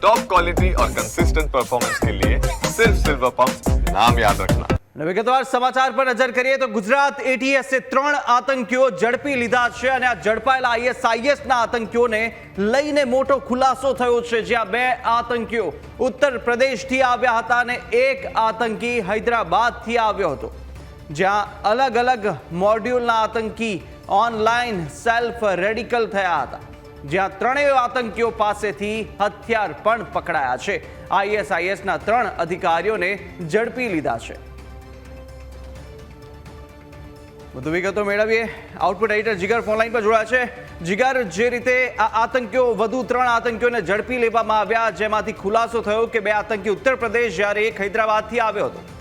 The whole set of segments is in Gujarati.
टॉप क्वालिटी और कंसिस्टेंट परफॉर्मेंस के लिए सिर्फ सिल्वर पंप नाम याद रखना અને વિગતવાર સમાચાર પર નજર કરીએ તો ગુજરાત એટીએસે ત્રણ આતંકીઓ ઝડપી લીધા છે અને આ ઝડપાયેલા આઈએસઆઈએસના આતંકીઓને લઈને મોટો ખુલાસો થયો છે જ્યાં બે આતંકીઓ ઉત્તર પ્રદેશથી આવ્યા હતા અને એક આતંકી હૈદરાબાદથી આવ્યો હતો જ્યાં અલગ અલગ મોડ્યુલના આતંકી ઓનલાઈન સેલ્ફ રેડિકલ થયા હતા જ્યાં ત્રણેય આતંકીઓ પાસેથી હથિયાર પણ પકડાયા છે. આઈએસઆઈએસના ત્રણ અધિકારીઓને ઝડપી લીધા છે. વધુ વિગતો મેળવીએ. આઉટપુટ એડિટર જીગર ફોનલાઈન પર જોડાયા છે. જીગર, જે રીતે આ આતંકીઓ, વધુ ત્રણ આતંકીઓને ઝડપી લેવામાં આવ્યા, જેમાંથી ખુલાસો થયો કે બે આતંકી ઉત્તર પ્રદેશ જ્યારે એક હૈદરાબાદથી આવ્યો હતો.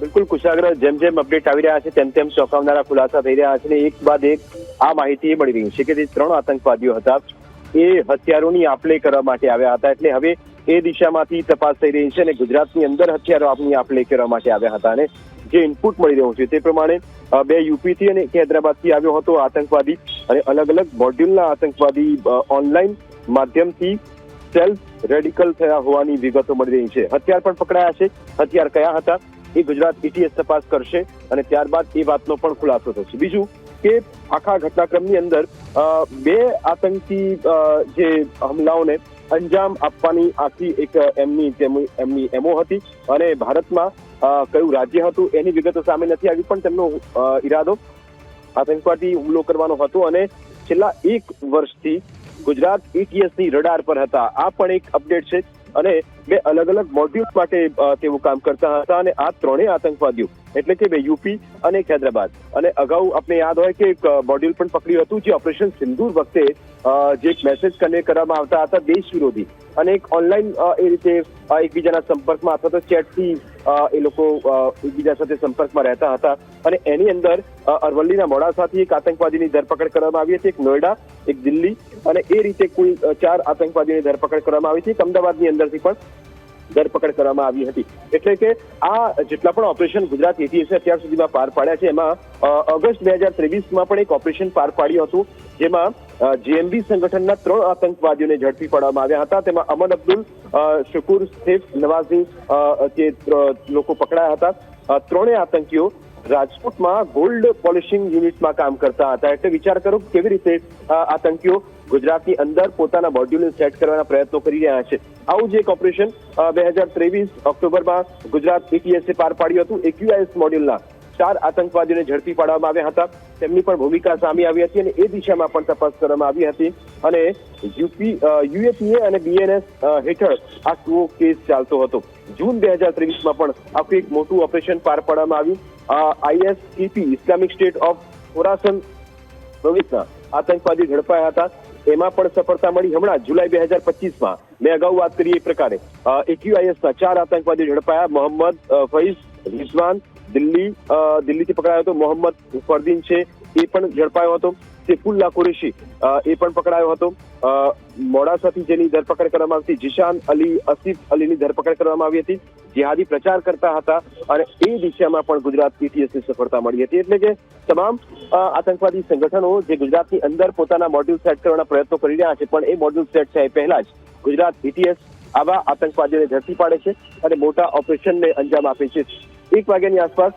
બિલકુલ કુશાગ્ર જેમ જેમ અપડેટ આવી રહ્યા છે, તેમ તેમ ચોંકાવનારા ખુલાસા થઈ રહ્યા છે અને એક બાદ એક આ માહિતી એ મળી રહી છે કે જે ત્રણ આતંકવાદીઓ હતા, એ હથિયારોની આપલે કરવા માટે આવ્યા હતા. એટલે હવે એ દિશામાંથી તપાસ થઈ રહી છે અને ગુજરાતની અંદર હથિયારો આપની આપલે કરવા માટે આવ્યા હતા અને જે ઇનપુટ મળી રહ્યું છે તે પ્રમાણે બે યુપીથી અને એક હૈદરાબાદથી આવ્યો હતો આતંકવાદી અને અલગ અલગ મોડ્યુલના આતંકવાદી ઓનલાઈન માધ્યમથી સેલ્ફ રેડિકલ થયા હોવાની વિગતો મળી રહી છે. હથિયાર પણ પકડાયા છે. હથિયાર કયા હતા? એ ગુજરાત ઈટીએસ તપાસ કરશે અને ત્યારબાદ એ વાતનો પણ ખુલાસો થશે. બીજું કે આખા ઘટનાક્રમની અંદર બે આતંકી જે હમલાઓને અંજામ આપવાની આખી એક એમની એમની એમો હતી અને ભારતમાં કયું રાજ્ય હતું એની વિગતો સામે નથી આવી, પણ તેમનો ઈરાદો આતંકવાદી હુમલો કરવાનો હતો અને છેલ્લા એક વર્ષથી ગુજરાત એટીએસની રડાર પર હતા. આ પણ એક અપડેટ છે અને બે અલગ અલગ મોડ્યુલ્સ માટે તેઓ કામ કરતા હતા અને આ ત્રણેય આતંકવાદીઓ, એટલે કે બે યુપી અને એક હૈદરાબાદ. અને અગાઉ આપણે યાદ હોય કે એક મોડ્યુલ પણ પકડ્યું હતું, જે ઓપરેશન સિંદૂર વખતે જે એક મેસેજ કન્વે કરવામાં આવતા હતા દેશ વિરોધી. અને એક ઓનલાઈન એ રીતે એકબીજાના સંપર્કમાં અથવા તો ચેટથી એ લોકો એકબીજા સાથે સંપર્કમાં રહેતા હતા. અને એની અંદર અરવલ્લીના મોડાસાથી એક આતંકવાદીની ધરપકડ કરવામાં આવી હતી, એક નોઈડા, એક દિલ્હી. અને એ રીતે કુલ ચાર આતંકવાદીની ધરપકડ કરવામાં આવી હતી. અમદાવાદની અંદરથી પણ ધરપકડ કરવામાં આવી હતી. એટલે કે આ જેટલા પણ ઓપરેશન ગુજરાત એટીએસે અત્યાર સુધીમાં પાર પાડ્યા છે, એમાં ઓગસ્ટ બે હજાર ત્રેવીસમાં પણ એક ઓપરેશન પાર પાડ્યું હતું, જેમાં જેએમબી સંગઠનના ત્રણ આતંકવાદીઓને ઝડપી પાડવામાં આવ્યા હતા. તેમાં અમન અબ્દુલ શુકુર સેફ નવાઝી જે લોકો પકડાયા હતા. ત્રણેય આતંકીઓ રાજકોટમાં ગોલ્ડ પોલિશિંગ યુનિટમાં કામ કરતા હતા એટલે વિચાર કરો કેવી રીતે આતંકીઓ ગુજરાતની અંદર પોતાના મોડ્યુલને સેટ કરવાના પ્રયત્નો કરી રહ્યા છે. આવું જ એક ઓપરેશન બે હજાર ત્રેવીસ ઓક્ટોબરમાં ગુજરાત એટીએસે પાર પાડ્યું હતું એક્યુઆઈએસ મોડ્યુલના. ચાર આતંકવાદીઓને ઝડપી પાડવામાં આવ્યા હતા. તેમની પણ ભૂમિકા સામે આવી હતી અને એ દિશામાં પણ તપાસ કરવામાં આવી હતી. અને યુપી યુએપીએ અને બીએનએસ હેઠળ આ ટુ કેસ ચાલતો હતો. જૂન બે હજાર ત્રેવીસમાં પણ આખું એક મોટું ઓપરેશન પાર પાડવામાં આવ્યું. ISEP Islamic state of Khorasan પ્રવિસના આતંકવાદી ઝડપાયા હતા. એમાં પણ સફળતા મળી. હમણાં જુલાઈ બે હજાર પચીસમાં મેં અગાઉ વાત કરી એ પ્રકારે. એક્યુઆઈએસના ચાર આતંકવાદી ઝડપાયા. મોહમ્મદ ફૈઝ, રિઝવાન દિલ્હી દિલ્હીથી પકડાયો હતો મોહમ્મદ ફરદીન છે, એ પણ ઝડપાયો હતો. સેફુલ્લા કુરેશી એ પણ પકડાયો હતો. મોડાસાથી જેની ધરપકડ કરવામાં આવી હતી, જીશાન અલી, અસીફ અલીની ધરપકડ કરવામાં આવી હતી. જેહાદી પ્રચાર કરતા હતા અને એ દિશામાં પણ ગુજરાત પીટીએસની સફળતા મળી હતી. એટલે કે તમામ આતંકવાદી સંગઠનો જે ગુજરાતની અંદર પોતાના મોડ્યુલ સેટ કરવાના પ્રયત્નો કરી રહ્યા છે, પણ એ મોડ્યુલ સેટ થાય પહેલા જ ગુજરાત પીટીએસ આવા આતંકવાદીઓને ઝડપી પાડે છે અને મોટા ઓપરેશનને અંજામ આપે છે. એક વાગ્યાની આસપાસ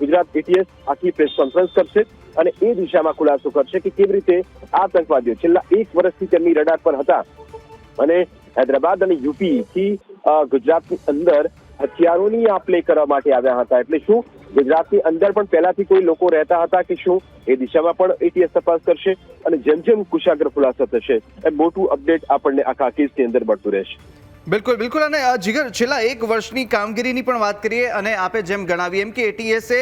ગુજરાત એટીએસ આખી પ્રેસ કોન્ફરન્સ કરશે અને એ દિશામાં ખુલાસો કરશે કે કેવી રીતે આતંકવાદીઓ છેલ્લા એક વર્ષથી તેમની રડાર પર હતા. અને હૈદરાબાદ અને યુપી થી ગુજરાતની અંદર હથિયારોની આપલે કરવા માટે આવ્યા હતા. એટલે શું? ગુજરાતની અંદર પણ પહેલાથી કોઈ લોકો રહેતા હતા કે શું? એ દિશામાં પણ એટીએસ તપાસ કરશે અને જેમ જેમ કુશાગ્ર ખુલાસો થશે, એમ મોટું અપડેટ આપણને આખા કેસની અંદર મળતું રહેશે. બિલકુલ બિલકુલ. અને જીગર, છેલ્લા એક વર્ષની કામગીરીની પણ વાત કરીએ અને આપે જેમ ગણાવી એમ કે એટીએસે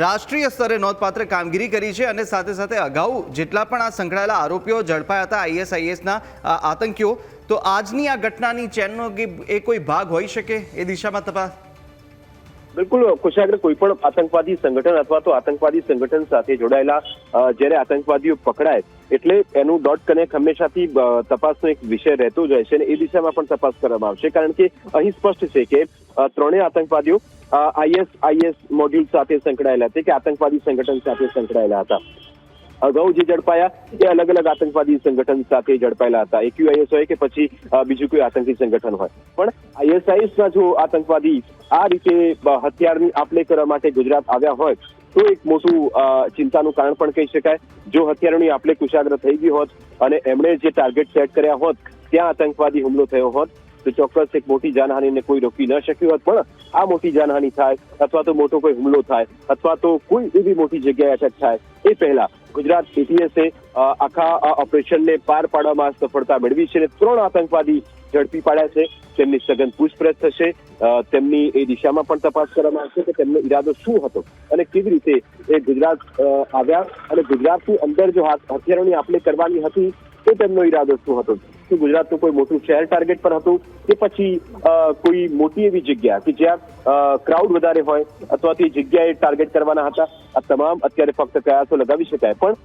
રાષ્ટ્રીય સ્તરે નોંધપાત્ર કામગીરી કરી છે અને સાથે સાથે અગાઉ જેટલા પણ આ સંકળાયેલા આરોપીઓ ઝડપાયા હતા આઈએસઆઈએસના આતંકીઓ, તો આજની આ ઘટનાની ચેનનો એ કોઈ ભાગ હોઈ શકે એ દિશામાં તપાસ? બિલકુલ કુશાગ્ર કોઈ પણ આતંકવાદી સંગઠન અથવા તો આતંકવાદી સંગઠન સાથે જોડાયેલા જ્યારે આતંકવાદીઓ પકડાય એટલે એનું ડોટ કનેક્ટ હંમેશાથી તપાસનો એક વિષય રહેતો જ હોય છે અને એ દિશામાં પણ તપાસ કરવામાં આવશે. કારણ કે અહીં સ્પષ્ટ છે કે ત્રણેય આતંકવાદીઓ આઈએસ આઈએસ મોડ્યુલ સાથે સંકળાયેલા હતા કે આતંકવાદી સંગઠન સાથે સંકળાયેલા હતા. અગાઉ જે ઝડપાયા, એ અલગ અલગ આતંકવાદી સંગઠન સાથે ઝડપાયેલા હતા. એક હોય કે પછી બીજું કોઈ આતંકી સંગઠન હોય. પણ આઈએસઆઈએસ ના જો આતંકવાદી આ રીતે હથિયારની આપલે કરવા માટે ગુજરાત આવ્યા હોય તો એક મોટું ચિંતાનું કારણ પણ કહી શકાય. જો હથિયારોની આપલે કુશાગ્ર થઈ ગઈ હોત અને એમણે જે ટાર્ગેટ સેટ કર્યા હોત, ત્યાં આતંકવાદી હુમલો થયો હોત, તો ચોક્કસ એક મોટી જાનહાનીને કોઈ રોકી ન શક્યું હોત. પણ આ મોટી જાનહાનિ થાય અથવા તો મોટો કોઈ હુમલો થાય અથવા તો કોઈ એવી મોટી જગ્યાએ અટક થાય, એ પહેલા ગુજરાત એટીએસે આખા ઓપરેશનને પાર પાડવામાં સફળતા મેળવી છે અને ત્રણ આતંકવાદી ઝડપી પાડ્યા છે. તેમની સઘન પૂછપરછ થશે. તેમની એ દિશામાં પણ તપાસ કરવામાં આવશે કે તેમનો ઈરાદો શું હતો અને કેવી રીતે એ ગુજરાત આવ્યા અને ગુજરાતની અંદર જો હાથ- હથિયારોની આપલે કરવાની હતી તો તેમનો ઈરાદો શું હતો? શું ગુજરાતનું કોઈ મોટું શહેર ટાર્ગેટ પર હતું કે પછી કોઈ મોટી એવી જગ્યા કે જ્યાં ક્રાઉડ વધારે હોય અથવા તે જગ્યાએ ટાર્ગેટ કરવાના હતા? આ તમામ અત્યારે ફક્ત કયાસો લગાવી શકાય. પણ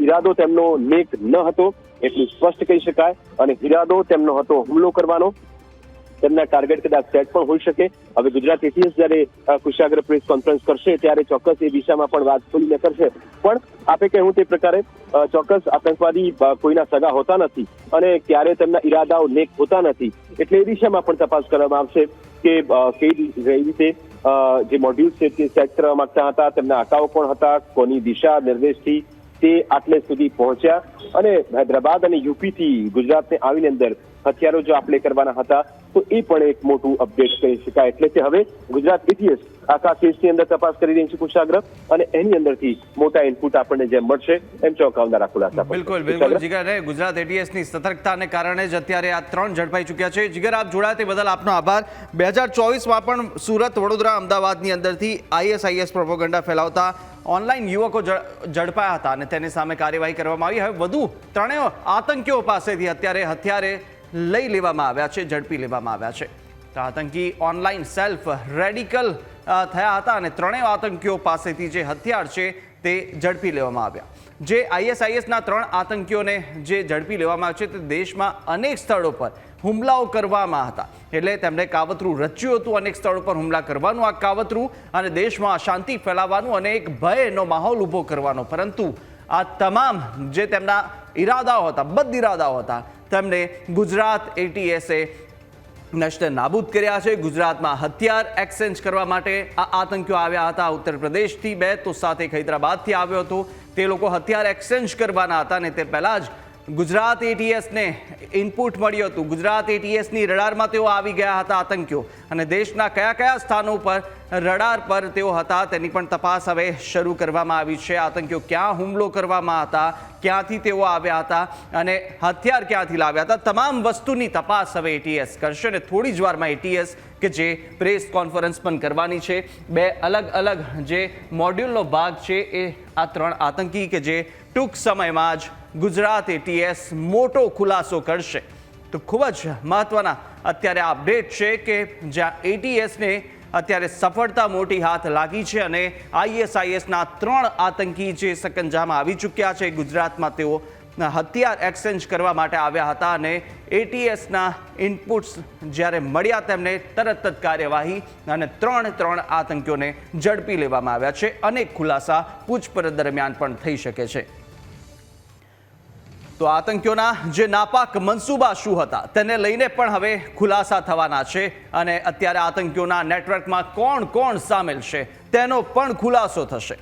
ઈરાદો તેમનો નેક ન હતો, એટલું સ્પષ્ટ કહી શકાય અને ઈરાદો તેમનો હતો હુમલો કરવાનો. તેમના ટાર્ગેટ કદાચ સેટ પણ હોઈ શકે. હવે ગુજરાત એટીએસ જ્યારે કુશાગ્ર પ્રેસ કોન્ફરન્સ કરશે, ત્યારે ચોક્કસ એ દિશામાં પણ વાત ખુલીને કરશે. પણ આપે કહેવું તે પ્રકારે ચોક્કસ આતંકવાદી કોઈના સગા હોતા નથી અને ક્યારે તેમના ઈરાદાઓ નેક હોતા નથી. એટલે એ દિશામાં પણ તપાસ કરવામાં આવશે કે કઈ રીતે જે મોડ્યુલ છે તે સેટ કરવા માંગતા હતા, તેમના આકાઓ કોણ હતા, કોની દિશા નિર્દેશથી તે આટલે સુધી પહોંચ્યા. અને હૈદરાબાદ અને યુપીથી ગુજરાતને આવીને અંદર હથિયારો જો આપલે કરવાના હતા તો એ પણ એક મોટું અપડેટ કહી શકાય. એટલે કે હવે ગુજરાત એટીએસ આખા કેસની અંદર તપાસ કરી રહી છે કુશાગ્ર અને એની અંદરથી મોટા ઇનપુટ આપણને જેમ મળશે એમ ચોંકાવનારા ખુલાસા બિલકુલ બિલકુલ. જીગર ગુજરાત એટીએસની સતર્કતાને કારણે જ અત્યારે આ ત્રણ ઝડપાઈ ચૂક્યા છે. જીગર આપ જોડાયા તે બદલ આપનો આભાર. બે હજાર ચોવીસમાં પણ સુરત વડોદરા અમદાવાદની અંદરથી આઈએસઆઈએસ પ્રોપોગંડા ફેલાવતા ઓનલાઈન યુવકો ઝડપાયા હતા અને તેની સામે કાર્યવાહી કરવામાં આવી. હવે વધુ ત્રણેય આતંકીઓ પાસેથી અત્યારે હથિયારે લઈ લેવામાં આવ્યા છે, ઝડપી લેવામાં આવ્યા છે. તો આતંકી ઓનલાઈન સેલ્ફ રેડિકલ થયા હતા અને ત્રણેય આતંકીઓ પાસેથી જે હથિયાર છે તે ઝડપી લેવામાં આવ્યા. જે આઈએસઆઈએસના ત્રણ આતંકીઓને જે ઝડપી લેવામાં આવ્યા છે તે દેશમાં અનેક સ્થળો પર હુમલાઓ કરવામાં હતા. એટલે તેમણે કાવતરું રચ્યું હતું, અનેક સ્થળો પર હુમલા કરવાનું આ કાવતરું અને દેશમાં અશાંતિ ફેલાવવાનું અને એક ભયનો માહોલ ઊભો કરવાનો. પરંતુ આ તમામ જે તેમના ઈરાદાઓ હતા બદ ઈરાદાઓ હતા તેમને ગુજરાત એટીએસે નષ્ટ નાબૂદ કર્યા છે. ગુજરાતમાં હથિયાર એક્સચેન્જ કરવા માટે આ આતંકીઓ આવ્યા હતા ઉત્તર પ્રદેશથી બે તો સાથે હૈદરાબાદથી આવ્યો હતો. તે લોકો હથિયાર એક્સચેન્જ કરવાના હતા અને તે પહેલાં જ ગુજરાત એટીએસને ઇનપુટ મળ્યું હતું. ગુજરાત એટીએસની રડારમાં તેઓ આવી ગયા હતા આતંકીઓ. અને દેશના કયા કયા સ્થાનો પર રડાર પર તેઓ હતા તેની પણ તપાસ હવે શરૂ કરવામાં આવી છે. આતંકીઓ ક્યાં હુમલો કરવામાં હતા, ક્યાંથી તેઓ આવ્યા હતા અને હથિયાર ક્યાંથી લાવ્યા હતા, તમામ વસ્તુની તપાસ હવે એટીએસ કરશે અને થોડી જ વારમાં એટીએસ કે જે પ્રેસ કોન્ફરન્સ પણ કરવાની છે. બે અલગ અલગ જે મોડ્યુલનો ભાગ છે એ આ ત્રણ આતંકી કે જે ટૂંક સમયમાં જ ગુજરાત એટીએસ મોટો ખુલાસો કરશે. તો ખૂબ જ મહત્વના અત્યારે અપડેટ છે કે જ્યાં એટીએસને અત્યારે સફળતા મોટી હાથ લાગી છે અને આઈએસઆઈએસના ત્રણ આતંકી જે સકંજામાં આવી ચૂક્યા છે, ગુજરાતમાં તેઓ હથિયાર એક્સચેન્જ કરવા માટે આવ્યા હતા અને એટીએસના ઇનપુટ્સ જ્યારે મળ્યા તેમને તરત જ કાર્યવાહી અને ત્રણ ત્રણ આતંકીઓને ઝડપી લેવામાં આવ્યા છે. અનેક ખુલાસા પૂછપરછ દરમિયાન પણ થઈ શકે છે. તો આતંકીઓના જે નાપાક મનસૂબા શું હતા તેને લઈને પણ હવે ખુલાસા થવાના છે અને અત્યારે આતંકીઓના નેટવર્કમાં કોણ કોણ સામેલ છે તેનો પણ ખુલાસો થશે.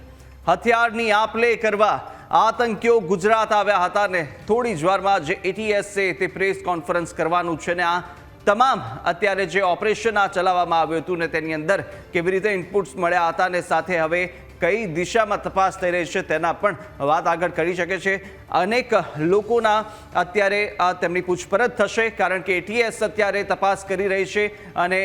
હથિયારની આપ લે કરવા આતંકીઓ ગુજરાત આવ્યા હતા ને થોડી જ વારમાં જે એટીએસ છે તે પ્રેસ કોન્ફરન્સ કરવાનું છે ને આ તમામ અત્યારે જે ઓપરેશન આ ચલાવવામાં આવ્યું હતું ને તેની અંદર કેવી રીતે ઇનપુટ્સ મળ્યા હતા ને સાથે હવે કઈ દિશામાં તપાસ થઈ રહી છે તેના પણ વાત આગળ કરી શકે છે. અનેક લોકોના અત્યારે તેમની પૂછપરછ થશે કારણ કે એટીએસ અત્યારે તપાસ કરી રહી છે અને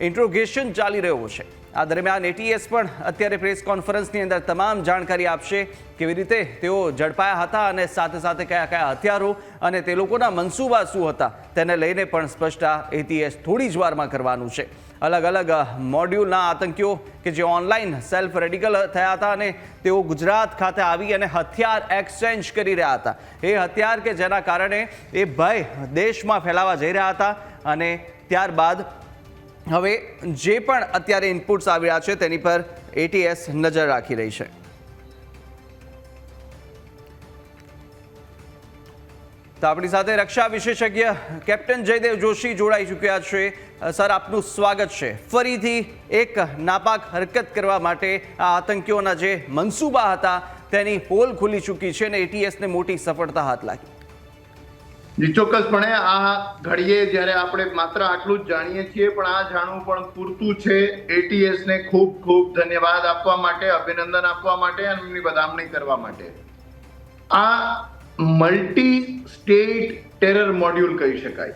ઇન્ટ્રોગેશન ચાલી રહ્યું છે. આ દરમિયાન એટીએસ પણ અત્યારે પ્રેસ કોન્ફરન્સની અંદર તમામ જાણકારી આપશે કેવી રીતે તેઓ ઝડપાયા હતા અને સાથે સાથે કયા કયા હથિયારો અને તે લોકોના મનસૂબા શું હતા તેને લઈને પણ સ્પષ્ટ આ એટીએસ થોડી જ વારમાં કરવાનું છે. અલગ અલગ મોડ્યુલના આતંકીઓ કે જે ઓનલાઈન સેલ્ફ રેડિકલ થયા હતા અને તેઓ ગુજરાત ખાતે આવી અને હથિયાર એક્સચેન્જ કરી રહ્યા હતા. એ હથિયાર કે જેના કારણે એ ભય દેશમાં ફેલાવા જઈ રહ્યા હતા અને ત્યારબાદ હવે જે પણ અત્યારે ઇનપુટ્સ આવી રહ્યા છે, તેની પર એટીએસ નજર રાખી રહી છે. તો આપણી સાથે રક્ષા વિશેષજ્ઞ કેપ્ટન જયદેવ જોશી જોડાઈ ચૂક્યા છે. સર, આપનું સ્વાગત છે. ફરીથી એક નાપાક હરકત કરવા માટે આ આતંકીઓના જે મનસૂબા હતા, તેની પોલ ખુલી ચૂકી છે અને એટીએસને મોટી સફળતા હાથ લાગી. ચોક્કસપણે આ ઘડીએ જ્યારે આપણે માત્ર આટલું જ જાણીએ છીએ પણ આ જાણવું પણ પૂરતું છે. એટીએસ ને ખૂબ ખૂબ ધન્યવાદ આપવા માટે અભિનંદન આપવા માટે અને એમની બદામણી કરવા માટે. આ મલ્ટી સ્ટેટ ટેરર મોડ્યુલ કહી શકાય.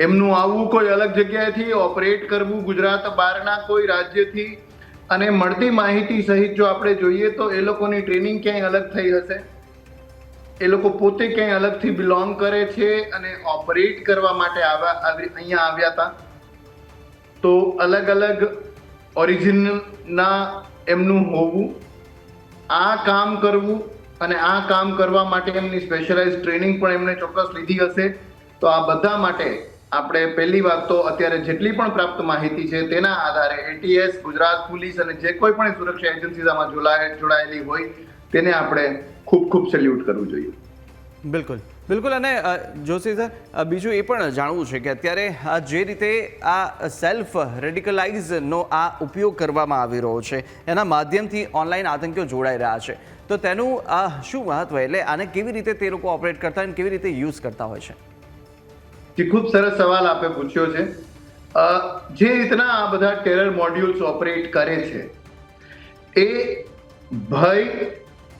એમનું આવવું કોઈ અલગ જગ્યાએથી ઓપરેટ કરવું ગુજરાત બહારના કોઈ રાજ્યથી અને મળતી માહિતી સહિત જો આપણે જોઈએ તો એ લોકોની ટ્રેનિંગ ક્યાંય અલગ થઈ હશે? એ લોકો પોતે ક્યાંય અલગથી બિલોંગ કરે છે અને ઓપરેટ કરવા માટે આવ્યા અહીંયા આવ્યા હતા. તો અલગ અલગ ઓરિજિનના એમનું હોવું, આ કામ કરવું અને આ કામ કરવા માટે એમની સ્પેશિયલાઇઝ ટ્રેનિંગ પણ એમણે ચોક્કસ લીધી હશે. તો આ બધા માટે આપણે પહેલી વાત તો અત્યારે જેટલી પણ પ્રાપ્ત માહિતી છે તેના આધારે એટીએસ ગુજરાત પોલીસ અને જે કોઈ પણ સુરક્ષા એજન્સી આમાં જોડાયેલી હોય, તેને આપણે ખૂબ ખૂબ સેલ્યુટ કરવું જોઈએ. બિલકુલ. બિલકુલ અને જોશી સર બીજું એ પણ જાણવું છે કે અત્યારે આ જે રીતે આ સેલ્ફ રેડિકલાઇઝનો આ ઉપયોગ કરવામાં આવી રહ્યો છે એના માધ્યમથી ઓનલાઈન આતંકીઓ જોડાઈ રહ્યા છે. તો તેનું આ શું મહત્વ એટલે આને કેવી રીતે તે લોકો ઓપરેટ કરતા અને કેવી રીતે યુઝ કરતા હોય છે? જે ખૂબ સરસ સવાલ આપે પૂછ્યો છે. જે રીતના આ બધા ટેરર મોડ્યુલ્સ ઓપરેટ કરે છે એ ભય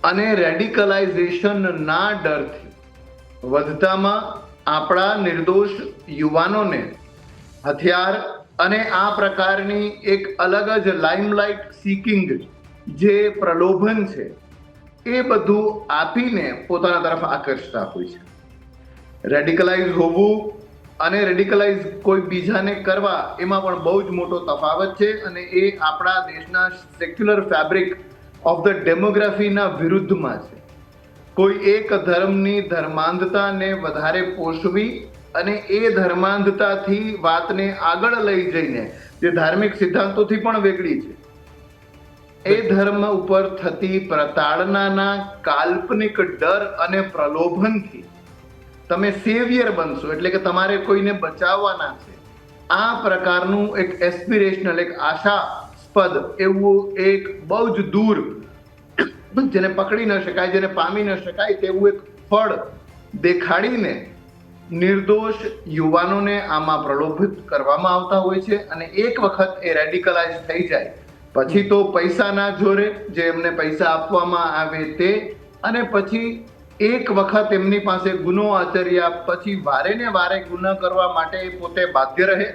અને રેડિકલાઇઝેશનના ડરથી વધતામાં આપણા નિર્દોષ યુવાનોને હથિયાર અને આ પ્રકારની એક અલગ જ લાઇમલાઇટ સીકિંગ જે પ્રલોભન છે, એ બધું આપીને પોતાના તરફ આકર્ષતા હોય છે. રેડિકલાઇઝ હોવું અને રેડિકલાઇઝ કોઈ બીજાને કરવા એમાં પણ બહુ જ મોટો તફાવત છે અને એ આપણા દેશના સેક્યુલર ફેબ્રિક ઓફ ધ ડેમોગ્રાફીના વિરુદ્ધમાં છે. કોઈ એક ધર્મની ધર્માંધતાને વધારે પોષવી અને એ ધર્માંધતાથી વાતને આગળ લઈ જઈને જે ધાર્મિક સિદ્ધાંતોથી પણ વેગળી છે. એ ધર્મ ઉપર થતી પ્રતાડનાના કાલ્પનિક ડર અને પ્રલોભનથી તમે સેવિયર બનશો, એટલે કે તમારે કોઈને બચાવવાના છે. આ પ્રકારનું એક એસ્પિરેશનલ એક આશાસ્પદ એવું એક બહુ જ દૂર, જેને પકડી ન શકાય, જેને પામી ન શકાય, તેવું એક ફળ દેખાડીને નિર્દોષ યુવાનોને આમાં પ્રલોભિત કરવામાં આવતા હોય છે અને એક વખત એ રેડિકલાઇઝ થઈ જાય. પછી તો પૈસાના જોરે જે એમને પૈસા આપવામાં આવે તે, અને પછી એક વખત એમની પાસે ગુનો આચર્યા, પછી વારે ને વારે ગુનો કરવા માટે એ પોતે બાધ્ય રહે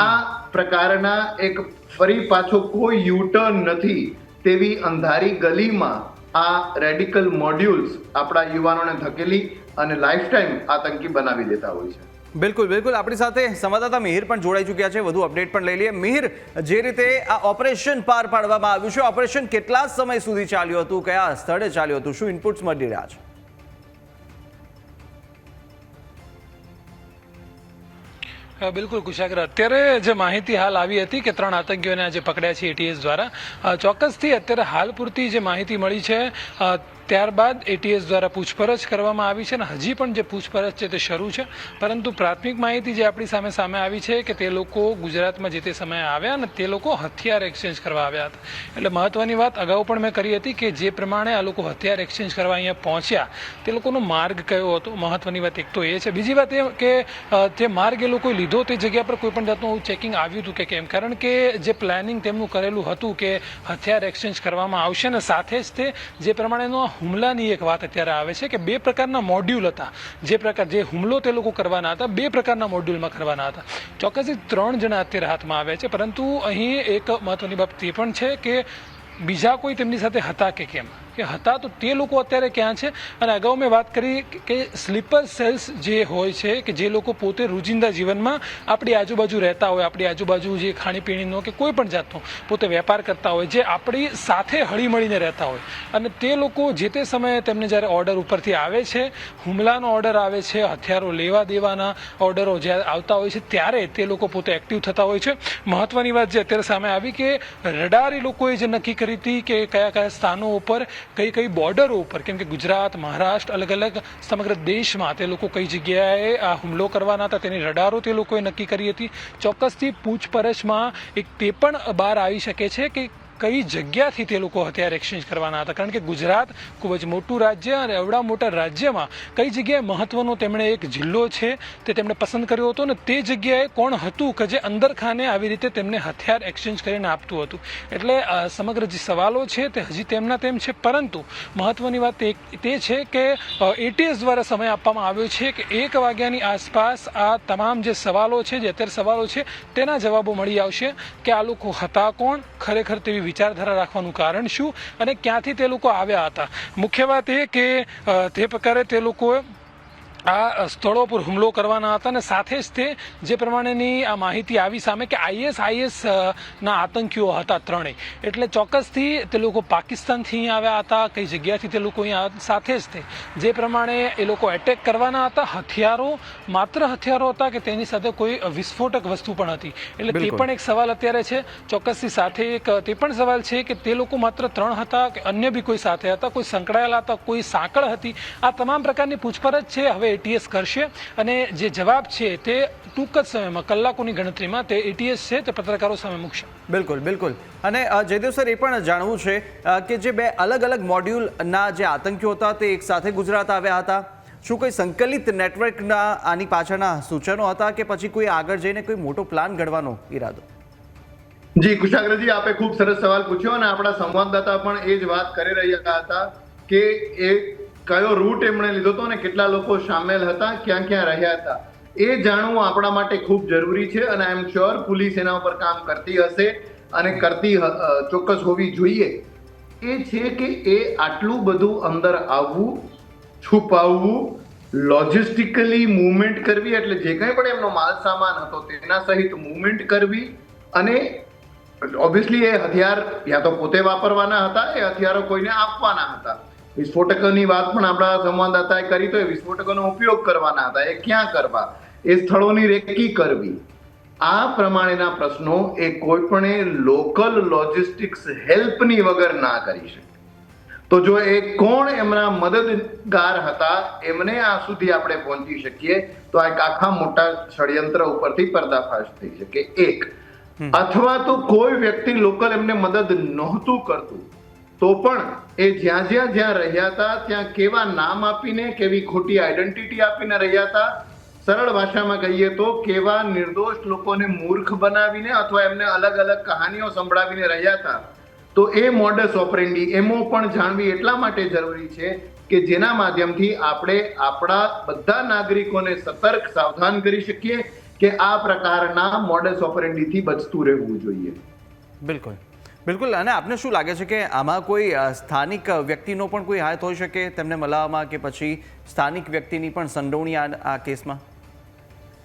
આ પ્રકારના એક ફરી પાછો કોઈ યુટર્ન નથી તેવી અંધારી ગલીમાં આ રેડિકલ મોડ્યુલ્સ આપણા યુવાનોને ધકેલી અને લાઈફ ટાઈમ આતંકી બનાવી દેતા હોય છે. બિલકુલ બિલકુલ. આપણી સાથે સંવાદદાતા મિહિર પણ જોડાઈ ચૂક્યા છે. વધુ અપડેટ પણ લઈ લઈએ. મિહિર, જે રીતે આ ઓપરેશન પાર પાડવામાં આવ્યું છે, ઓપરેશન કેટલા સમય સુધી ચાલ્યું હતું? કયા સ્થળે ચાલ્યું હતું? શું ઇનપુટ્સ મળી રહ્યા છે? બિલકુલ, કુશાગર. અત્યારે જે માહિતી હાલ આવી હતી કે ત્રણ આતંકીઓને આજે પકડ્યા છે એટીએસ દ્વારા ચોક્કસથી અત્યારે હાલ પૂરતી જે માહિતી મળી છે ત્યારબાદ એટીએસ દ્વારા પૂછપરછ કરવામાં આવી છે અને હજી પણ જે પૂછપરછ છે તે શરૂ છે. પરંતુ પ્રાથમિક માહિતી જે આપણી સામે સામે આવી છે કે તે લોકો ગુજરાતમાં જે તે સમયે આવ્યા અને તે લોકો હથિયાર એક્સચેન્જ કરવા આવ્યા હતા. એટલે મહત્વની વાત અગાઉ પણ મેં કરી હતી કે જે પ્રમાણે આ લોકો હથિયાર એક્સચેન્જ કરવા અહીંયા પહોંચ્યા, તે લોકોનો માર્ગ કયો હતો? મહત્વની વાત એક તો એ છે. બીજી વાત એ કે જે માર્ગ એ લોકોએ લીધો તે જગ્યા પર કોઈ પણ જાતનું ચેકિંગ આવ્યું હતું કે કેમ? કારણ કે જે પ્લાનિંગ તેમનું કરેલું હતું કે હથિયાર એક્સચેન્જ કરવામાં આવશે અને સાથે જ તે જે પ્રમાણેનો હુમલાની એક વાત અત્યારે આવે છે કે બે પ્રકારના મોડ્યુલ હતા. જે પ્રકાર જે હુમલો તે લોકો કરવાના હતા, બે પ્રકારના મોડ્યુલમાં કરવાના હતા. ચોક્કસ ત્રણ જણા અત્યારે હાથમાં આવ્યા છે, પરંતુ અહીં એક મહત્વની બાબત એ પણ છે કે બીજા કોઈ તેમની સાથે હતા કે કેમ? કે હતા તો તે લોકો અત્યારે ક્યાં છે? અને અગાઉ મેં વાત કરી કે સ્લીપર સેલ્સ જે હોય છે, કે જે લોકો પોતે રોજિંદા જીવનમાં આપણી આજુબાજુ રહેતા હોય, આપણી આજુબાજુ જે ખાણીપીણીનો કે કોઈ પણ જાતનો પોતે વેપાર કરતા હોય, જે આપણી સાથે હળીમળીને રહેતા હોય. અને તે લોકો જે તે સમયે તેમને જ્યારે ઓર્ડર ઉપરથી આવે છે, હુમલાનો ઓર્ડર આવે છે, હથિયારો લેવા દેવાના ઓર્ડરો જ્યારે આવતા હોય છે, ત્યારે તે લોકો પોતે એક્ટિવ થતા હોય છે. મહત્વની વાત જે અત્યારે સામે આવી કે રડાર લોકોએ જે નક્કી કરી હતી કે કયા કયા સ્થાનો ઉપર કઈ કઈ બોર્ડરો ઉપર, કેમ કે ગુજરાત, મહારાષ્ટ્ર અલગ અલગ સમગ્ર દેશમાં તે લોકો કઈ જગ્યાએ આ હુમલો કરવાના હતા, તેની રડારો તે લોકોએ નક્કી કરી હતી. ચોક્કસથી પૂછપરછમાં એક તે પણ બહાર આવી શકે છે કે કઈ જગ્યાથી તે લોકો હથિયાર એક્સચેન્જ કરવાના હતા? કારણ કે ગુજરાત ખૂબ જ મોટું રાજ્ય અને એવડા મોટા રાજ્યમાં કઈ જગ્યાએ મહત્વનો તેમણે એક જિલ્લો છે તે તેમણે પસંદ કર્યો હતો અને તે જગ્યાએ કોણ હતું કે જે અંદરખાને આવી રીતે તેમને હથિયાર એક્સચેન્જ કરીને આપતું હતું? એટલે સમગ્ર જે સવાલો છે તે હજી તેમના તેમ છે, પરંતુ મહત્વની વાત તે છે કે એટીએસ દ્વારા સમય આપવામાં આવ્યો છે કે એક વાગ્યાની આસપાસ આ તમામ જે સવાલો છે, જે અત્યારે સવાલો છે, તેના જવાબો મળી આવશે કે આ લોકો હતા કોણ? ખરેખર તેવી વિચારધારા રાખવાનું કારણ શું અને ક્યાંથી તે લોકો આવ્યા હતા? મુખ્ય વાત એ કે તે પ્રકારે તે લોકો આ સ્થળો પર હુમલો કરવાના હતા અને સાથે જ તે જે પ્રમાણેની આ માહિતી આવી સામે કે આઈએસ આઈએસ ના આતંકીઓ હતા ત્રણેય. એટલે ચોક્કસથી તે લોકો પાકિસ્તાનથી અહીં આવ્યા હતા કઈ જગ્યાથી તે લોકો અહીંયા સાથે જ તે. જે પ્રમાણે એ લોકો એટેક કરવાના હતા હથિયારો માત્ર હથિયારો હતા કે તેની સાથે કોઈ વિસ્ફોટક વસ્તુ પણ હતી. એટલે તે પણ એક સવાલ અત્યારે છે. ચોક્કસથી સાથે એક તે પણ સવાલ છે કે તે લોકો માત્ર ત્રણ હતા કે અન્ય બી કોઈ સાથે હતા? કોઈ સંકળાયેલા હતા? કોઈ સાંકળ હતી? આ તમામ પ્રકારની પૂછપરછ છે. હવે એટીએસ કરશે અને જે જવાબ છે તે ટૂંક જ સમયમાં કલાકોની ગણતરીમાં તે એટીએસ છે તે પત્રકારો સામે મૂકશે. બિલકુલ બિલકુલ. અને જયદેવ સર એ પણ જાણવું છે કે જે બે અલગ અલગ મોડ્યુલના જે આતંકીઓ હતા તે એક સાથે ગુજરાત આવ્યા હતા. શું કોઈ સંકલિત નેટવર્કના આની પાછળના સૂચનો હતા કે પછી કોઈ આગળ જઈને કોઈ મોટો પ્લાન ઘડવાનો ઈરાદો? જી કુશાગ્રજી આપે ખૂબ સરસ સવાલ પૂછ્યો અને આપણા સંવાદદાતા પણ એ જ વાત કરી રહ્યા હતા કે એ કયો રૂટ એમણે લીધો હતો અને કેટલા લોકો સામેલ હતા, ક્યાં ક્યાં રહ્યા હતા, એ જાણવું આપણા માટે ખૂબ જરૂરી છે અને આઈ એમ શ્યોર પોલીસ એના ઉપર કામ કરતી હશે અને કરતી ચોક્કસ હોવી જોઈએ. એ છે કે એ આટલું બધું અંદર આવવું, છુપાવવું લોજિસ્ટિકલી મૂવમેન્ટ કરવી, એટલે જે કંઈ પણ એમનો માલ સામાન હતો તેના સહિત મૂવમેન્ટ કરવી અને ઓબ્વિયસલી એ હથિયાર યા તો પોતે વાપરવાના હતા, એ હથિયારો કોઈને આપવાના હતા. વિસ્ફોટકોની વાત પણ આપણા સંવાદદાતાએ કરી તો એ વિસ્ફોટકોનો ઉપયોગ કરવાના હતા. એ ક્યાં કરવા? એ સ્થળોની રેકી કરવી. આ પ્રમાણેના પ્રશ્નો એ કોઈ પણ લોકલ લોજિસ્ટિક્સ હેલ્પની વગર ના કરી શકે. તો જો એ કોણ એમના મદદગાર હતા એમને આ સુધી આપણે પહોંચી શકીએ તો આ એક આખા મોટા ષડયંત્ર ઉપરથી પર્દાફાશ થઈ શકે. એક. અથવા તો કોઈ વ્યક્તિ લોકલ એમને મદદ નહોતું કરતું તો પણ એ જ્યાં જ્યાં જ્યાં રહ્યા હતા, ત્યાં કેવા નામ આપીને, કેવી ખોટી આઈડેન્ટિટી આપીને રહ્યા હતા? સરળ ભાષામાં કહીએ તો કેવા નિર્દોષ લોકોને મૂર્ખ બનાવીને અથવા એમને અલગ અલગ કહાનીઓ સંભળાવીને રહ્યા હતા? તો એ મોડસ ઓપરેન્ડી એમો પણ જાણવી એટલા માટે જરૂરી છે કે જેના માધ્યમથી આપણે આપણા બધા નાગરિકોને સતર્ક સાવધાન કરી શકીએ કે આ પ્રકારના મોડસ ઓપરેન્ડીથી બચતું રહેવું જોઈએ. બિલકુલ. બિલકુલ અને આપને શું લાગે છે કે આમાં કોઈ સ્થાનિક વ્યક્તિનો પણ કોઈ હાથ હોઈ શકે તેમને મલાવવામાં કે પછી સ્થાનિક વ્યક્તિની પણ સંડોવણી આ કેસમાં?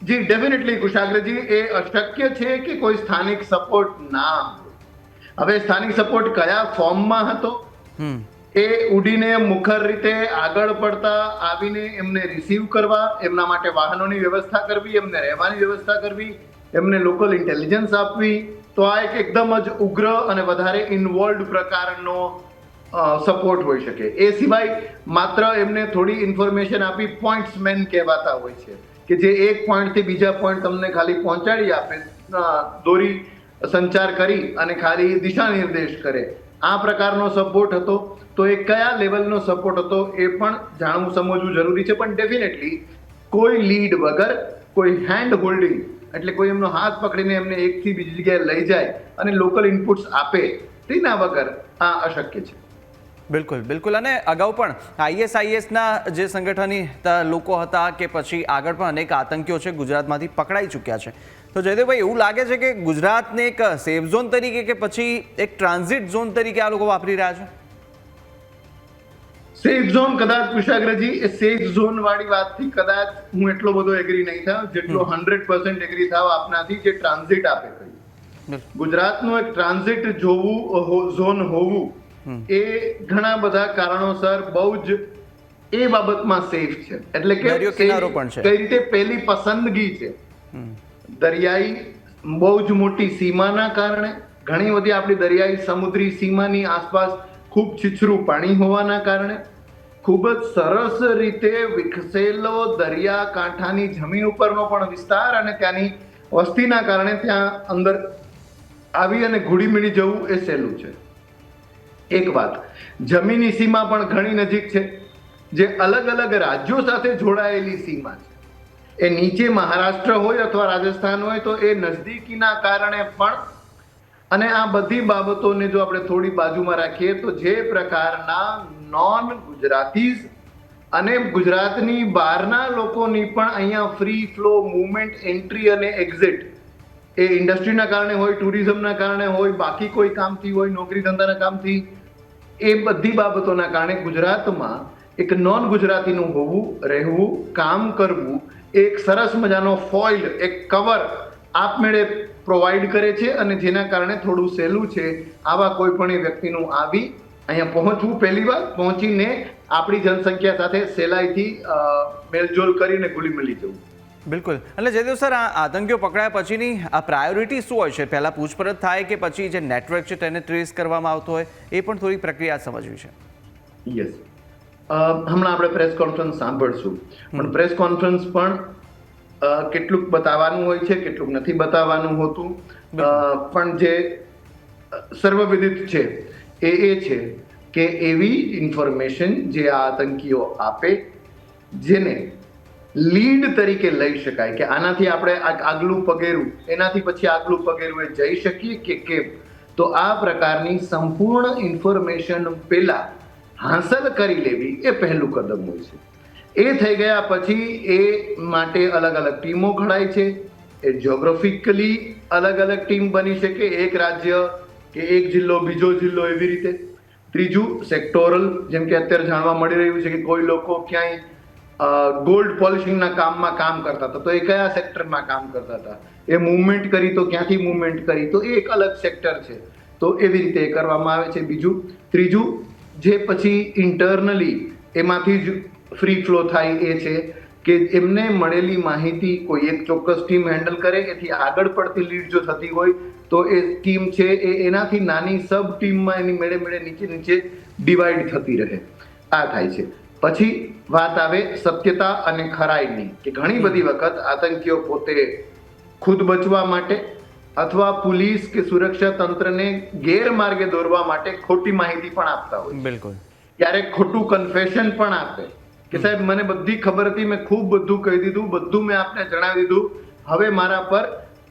જી ડેફિનેટલી કુશાગ્રજી એ અશક્ય છે કે કોઈ સ્થાનિક સપોર્ટ ના હવે સ્થાનિક સપોર્ટ કયા ફોર્મમાં હતો? એ ઉડીને મુખર રીતે આગળ પડતા આવીને એમને રિસીવ કરવા એમના માટે વાહનોની વ્યવસ્થા કરવી એમને રહેવાની વ્યવસ્થા કરવી એમને લોકલ ઇન્ટેલિજન્સ આપવી તો આ એક એકદમ જ ઉગ્ર અને વધારે ઇન્વોલ્વ પ્રકારનો સપોર્ટ હોઈ શકે. એ સિવાય માત્ર એમને થોડી ઇન્ફોર્મેશન આપી પોઈન્ટ્સમેન કહેવાતા હોય છે. કે જે એક પોઈન્ટથી બીજા પોઈન્ટ તમને ખાલી પહોંચાડી આપે દોરી સંચાર કરી અને ખાલી દિશા નિર્દેશ કરે. આ પ્રકારનો સપોર્ટ હતો. તો એ કયા લેવલનો સપોર્ટ હતો એ પણ જાણવું, સમજવું જરૂરી છે. પણ ડેફિનેટલી કોઈ લીડ વગર કોઈ હેન્ડ હોલ્ડિંગ એટલે કોઈ એમનો હાથ પકડીને એમને એકથી બીજી જગ્યાએ લઈ જાય અને લોકલ ઇનપુટ્સ આપે, તેના વગર આ અશક્ય છે. બિલકુલ બિલકુલ. અને અગાઉ પણ આઈએસઆઈએસના જે સંગઠનની લોકો હતા કે પછી આગળ પણ અનેક આતંકીઓ છે, ગુજરાતમાંથી પકડાઈ ચૂક્યા છે. તો જયદેવભાઈ, એવું લાગે છે કે ગુજરાતને એક સેફ ઝોન તરીકે કે પછી એક ટ્રાન્ઝિટ ઝોન તરીકે આ લોકો વાપરી રહ્યા છે? સેફ ઝોન કદાચ કુશાગ્રજી એ સેફ ઝોન વાળી વાતથી કદાચ હું એટલો બધો એગ્રી નહીં થાઉં જેટલો હંડ્રેડ પર્સન્ટ એગ્રી થાવ આપનાથી જે ટ્રાન્ઝિટ આપે કહ્યું ગુજરાતનું એક ટ્રાન્ઝિટ જોવું ઝોન હોવું એ ઘણા બધા કારણોસર બહુ જ એ બાબતમાં સેફ છે. એટલે કે. કઈ રીતે પહેલી પસંદગી છે? દરિયાઈ બહુ જ મોટી સીમાના કારણે ઘણી બધી આપણી દરિયાઈ સમુદ્રી સીમાની આસપાસ ખૂબ છીછરું પાણી હોવાના કારણે ખૂબ જ સરસ રીતે વિકસેલો દરિયા કાંઠાની જમીન ઉપરનો પણ વિસ્તાર અને ત્યાંની વસ્તીના કારણે ત્યાં અંદર આવી અને ઘૂડી મીડી જવું એ સહેલું છે. એક વાત, જમીની સીમા પણ ઘણી નજીક છે, જે અલગ અલગ રાજ્યો સાથે જોડાયેલી સીમા છે. એ નીચે મહારાષ્ટ્ર હોય અથવા રાજસ્થાન હોય તો એ નજદીકીના કારણે પણ અને આ બધી બાબતોને જો આપણે થોડી બાજુમાં રાખીએ તો જે પ્રકારના નોન ગુજરાતીઝ અને ગુજરાતની બહારના લોકોની પણ અહીંયા ફ્રી ફ્લો મુવમેન્ટ એન્ટ્રી અને એક્ઝિટ એ ઇન્ડસ્ટ્રીના કારણે હોય ટુરિઝમના કારણે હોય, બાકી કોઈ કામથી હોય, નોકરી ધંધાના કામથી, એ બધી બાબતોના કારણે ગુજરાતમાં એક નોન ગુજરાતીનું હોવું, રહેવું, કામ કરવું એક સરસ મજાનો ફોઇલ એક કવર આપમેળે પ્રોવાઈડ કરે છે અને જેના કારણે થોડું સહેલું છે આવા કોઈ પણ વ્યક્તિનું આવી અહીંયા પહોંચવું પહેલી વાર પહોંચીને આપણી જનસંખ્યા સાથે સહેલાઈથી મેલજોલ કરીને ગુલી મળી જવું. બિલકુલ. એટલે જયદેવ સર આ આતંકીઓ પકડાયા પછીની આ પ્રાયોરિટી શું હોય છે? પહેલાં પૂછપરછ થાય કે પછી જે નેટવર્ક છે તેને ટ્રેસ કરવામાં આવતો હોય એ પણ થોડી પ્રક્રિયા સમજવી છે. યસ હમણાં આપણે પ્રેસ કોન્ફરન્સ સાંભળશું. પણ પ્રેસ કોન્ફરન્સ પણ કેટલુંક બતાવવાનું હોય છે કેટલુંક નથી બતાવવાનું હોતું. પણ જે સર્વવિદિત છે એ એ છે કે એવી ઇન્ફોર્મેશન જે આ આતંકીઓ આપે, જેને લીડ તરીકે લઈ શકાય કે આનાથી આપણે આગલું પગેરું, એનાથી પછી આગલું પગેરું એ જઈ શકીએ કે કેમ? તો આ પ્રકારની સંપૂર્ણ ઇન્ફોર્મેશન પહેલા હાંસલ કરી લેવી એ પહેલું કદમ હોય છે. એ થઈ ગયા પછી એ માટે અલગ અલગ ટીમો ઘડાય છે. એ જ્યોગ્રાફિકલી અલગ અલગ ટીમ બની શકે. એક રાજ્ય કે એક જિલ્લો, બીજો જિલ્લો એવી રીતે. ત્રીજું સેક્ટોરલ જેમ કે અત્યારે જાણવા મળી રહ્યું છે કે કોઈ લોકો ક્યાંય ગોલ્ડ પોલિશિંગના કામમાં કામ કરતા હતા. તો એ કયા સેક્ટરમાં કામ કરતા હતા? એ મુવમેન્ટ કરી તો ક્યાંથી મુવમેન્ટ કરી? તો એ એક અલગ સેક્ટર છે. તો એવી રીતે એ કરવામાં આવે છે. બીજું, ત્રીજું, જે પછી ઇન્ટરનલી એમાંથી જ ફ્રી ફ્લો થાય એ છે કે એમને મળેલી માહિતી કોઈ એક ચોક્કસ ટીમ હેન્ડલ કરે, એથી આગળ પડતી લીડ જો થતી હોય તો એ ટીમ છે એ એનાથી નાની સબ ટીમમાં એની મેળે મેળે નીચે નીચે ડિવાઈડ થતી રહે. આ થાય છે. પછી વાત આવે સત્યતા અને ખરાઈની કે ઘણી બધી વખત આતંકીઓ પોતે ખુદ બચવા માટે અથવા પોલીસ કે સુરક્ષા તંત્રને ગેરમાર્ગે દોરવા માટે ખોટી માહિતી પણ આપતા હોય બિલકુલ. ક્યારેક ખોટું કન્ફેશન પણ આપે. કે સાહેબ મને બધી ખબર હતી મેં ખૂબ બધું કહી દીધું બધું મેં આપને જણાવી દીધું. હવે મારા પર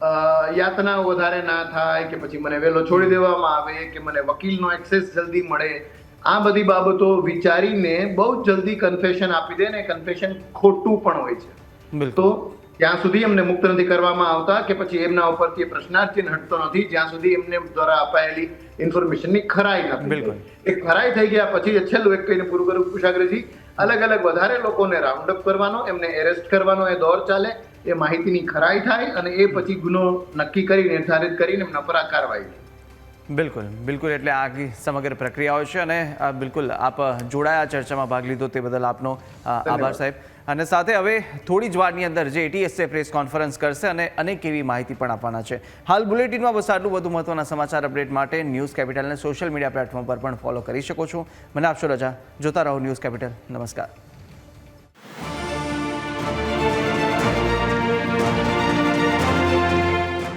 અ, યાતનાઓ વધારે ના થાય કે પછી મને વહેલો છોડી દેવામાં આવે કે મને વકીલનો એક્સેસ જલ્દી મળે આ બધી બાબતો વિચારીને બહુ જલ્દી કન્ફેશન આપી દે ને કન્ફેશન ખોટું પણ હોય છે. તો ત્યાં સુધી એમને મુક્ત નથી કરવામાં આવતા કે પછી એમના ઉપરથી પ્રશ્નાર્થ ચિહ્ન હટતો નથી જ્યાં સુધી એમને દ્વારા અપાયેલી ઇન્ફોર્મેશનની ખરાઈ નથી બિલકુલ. એ ખરાઈ થઈ ગયા પછી છેલ્લું એક કહીને પૂરું કરું કુશાગ્રજી અલગ અલગ વધારે લોકોને રાઉન્ડ અપ કરવાનો એમને એરેસ્ટ કરવાનો એ દોર ચાલે એ માહિતીની ખરાઈ થાય અને એ પછી ગુનો નક્કી કરી નિર્ધારિત કરીને એમના પર આ કાર્યવાહી બિલકુલ બિલકુલ. એટલે આ સમગ્ર પ્રક્રિયાઓ છે અને બિલકુલ આપ જોડાયા ચર્ચામાં ભાગ લીધો તે બદલ આપનો આભાર સાહેબ. અને સાથે હવે થોડી જ વારની અંદર જે એટીએસએ પ્રેસ કોન્ફરન્સ કરશે અને અનેક એવી માહિતી પણ આપવાના છે. હાલ બુલેટિનમાં બસ આટલું વધુ મહત્વના સમાચાર અપડેટ માટે ન્યૂઝ કેપિટલને સોશિયલ મીડિયા પ્લેટફોર્મ પર પણ ફોલો કરી શકો છો. મને આપશો રજા. જોતા રહો ન્યૂઝ કેપિટલ. નમસ્કાર.